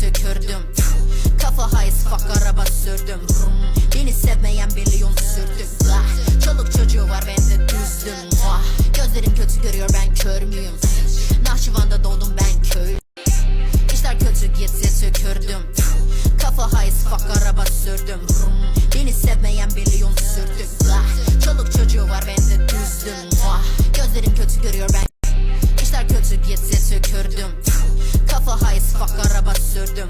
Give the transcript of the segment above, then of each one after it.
sökürdüm. Kafa high fuck araba sürdüm. Beni sevmeyen bir yol sürdüm. Çoluk çocuğu var ben de düzdüm. Gözlerim kötü görüyor ben kör müyüm? Nahşıvan'da doğdum ben köy İşler kötü gitse sökürdüm. Kafa high fuck araba sürdüm. Beni sevmeyen bir yol sürdüm. Çoluk çocuğu var ben de düzdüm. Gözlerim kötü görüyor ben İşler kötü gitse sökürdüm Kafa high fuck araba sürdüm.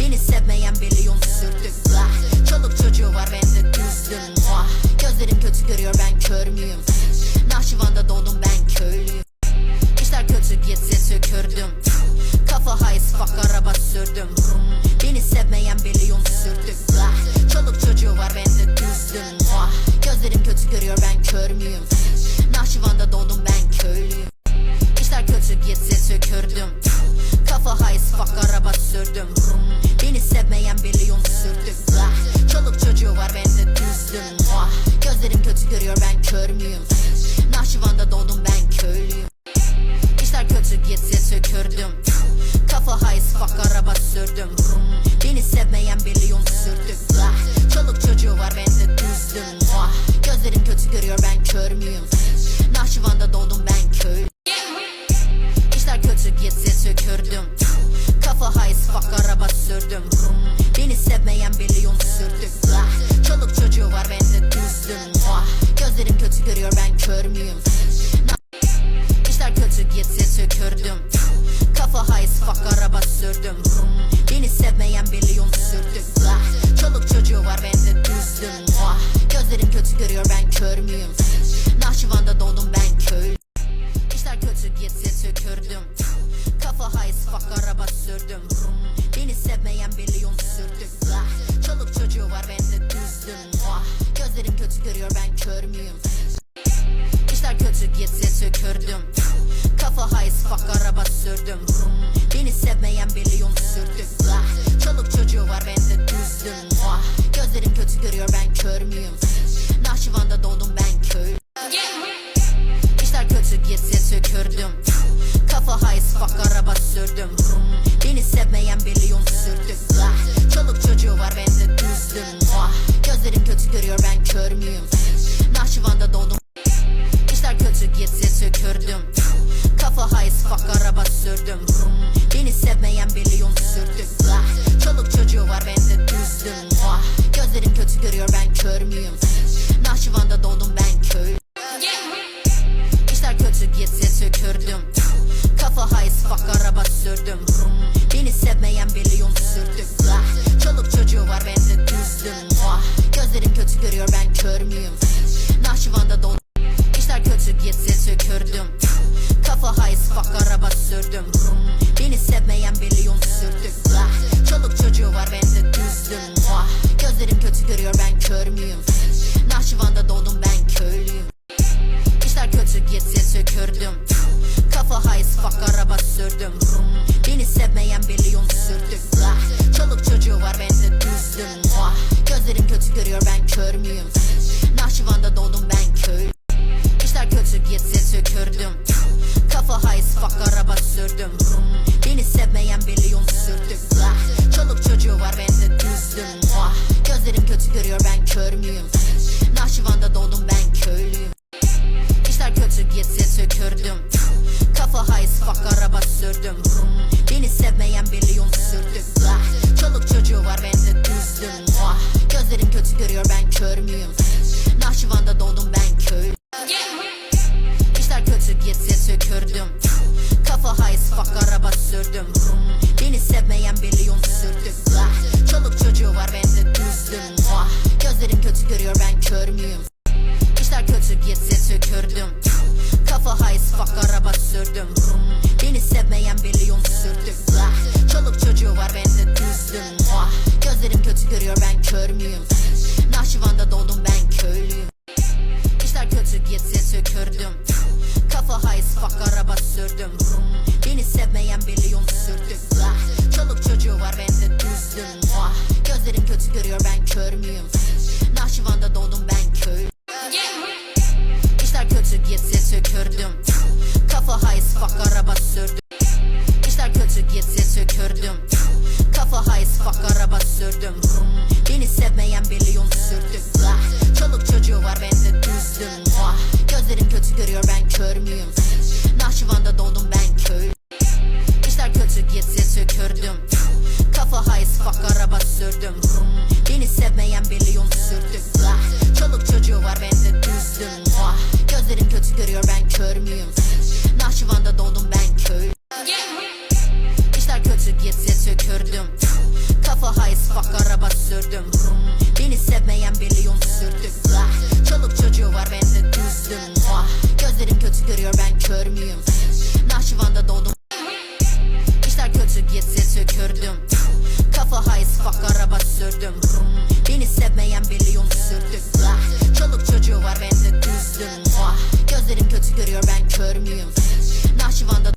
Beni sevmeyen bir sürdüm. Beni sevmeyen bir yol sürdüm. Ah, Çoluk çocuğu var ben de düzdüm Ah, Gözlerim kötü görüyor ben kör müyüm? Nahşıvan'da doğdum ben köylüyüm. İşler kötü gitse sökürdüm. Kafa high fuck araba sürdüm. Beni sevmeyen bir yol sürdüm. Ah, Çoluk çocuğu var ben de düzdüm Gözlerim kötü görüyor ben kör müyüm müyüm İşler kötü gitse sökürdüm Kafa high fuck araba sürdüm. Beni sevmeyen bir yol sürdüm. Çoluk çocuğu var ben de düzdüm. Gözlerim kötü görüyor ben kör müyüm? Nahşıvan'da doğdum ben köylü. İşler kötü gitse sökürdüm Kafa high fuck araba sürdüm. Beni sevmeyen bir sökürdüm Kafa high fuck araba sürdüm. Beni sevmeyen bir yol sürdüm. Ah, Çoluk çocuğu var ben de düzdüm. Ah, Gözlerim kötü görüyor ben kör müyüm? Nahşıvan'da doğdum. İşler kötü gitse sökürdüm Kafa high fuck araba sürdüm. Beni sevmeyen bir yol sürdüm. Ah, Çoluk çocuğu var ben de düzdüm. Gözlerim kötü görüyor ben kör müyüm? Nahşıvan'da doğdum ben İşler kötü gitse sökürdüm. Kafa high fuck araba sürdüm. Beni sevmeyen bir görüyor ben kör müyüm? Nahşıvan'da doğdum ben köylüyüm. İşler kötü gitse sökürdüm. Kafa high fuck araba sürdüm. Beni sevmeyen bir yol sürdüm. Ah, Çoluk çocuğu var ben de düzdüm. Ah, Gözlerim kötü görüyor ben kör müyüm? Nahşıvan'da doğdum ben köylü İşler kötü gitse sökürdüm. Kafa high fuck araba sürdüm Beni sevmeyen bir yol sürdüm. Ah, Çoluk çocuğu var ben de düzdüm. Ah, Gözlerim kötü görüyor ben kör müyüm? İşler kötü gitse sökürdüm Kafa high fuck araba sürdüm. Beni sevmeyen bir yol sürdüm. Ah, Çoluk çocuğu var ben de düzdüm. Ah, Gözlerim kötü görüyor ben kör müyüm? Nahşıvan'da doğdum ben köylüyüm. İşler kötü gitse sökürdüm kafa high fuck araba sürdüm. Beni sevmeyen milyon sürdük ah, Çoluk çocuğu var ben de düzdüm. Ah, gözlerim kötü görüyor ben kör müyüm? Nahşıvan'da doğdum ben köy. İşler kötü gitse sökürdüm. Kafa high fuck araba sürdüm. İşler kötü gitse sökürdüm. Kafa high fuck araba sürdüm. Beni sevmeyen milyon sürdük sürdüm. Ah, Çoluk çocuğu var ben de düzdüm. Ah, Gözlerim kötü görüyor ben kör müyüm? Nahçıvan'da doğdum ben köy İşler kötü gitse tükürdüm Kafa hayız fuck araba sürdüm. Beni sevmeyen milyon sürdüm. Ah, Çoluk çocuğu var ben de düzdüm. Gözlerim kötü görüyor ben kör müyüm? Nahçıvan'da doğdum tükürdüm Kafa hayız fuck araba sürdüm. Beni sevmeyen milyon sürdüm Ah, Çoluk çocuğu var ben de düzdüm. Ah, Gözlerim kötü görüyor ben kör müyüm? Nahçıvan'da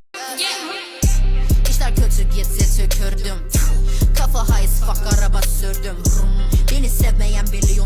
İşler kötü gitse tükürdüm. Kafa hayız fuck araba sürdüm. Beni sevmeyen milyon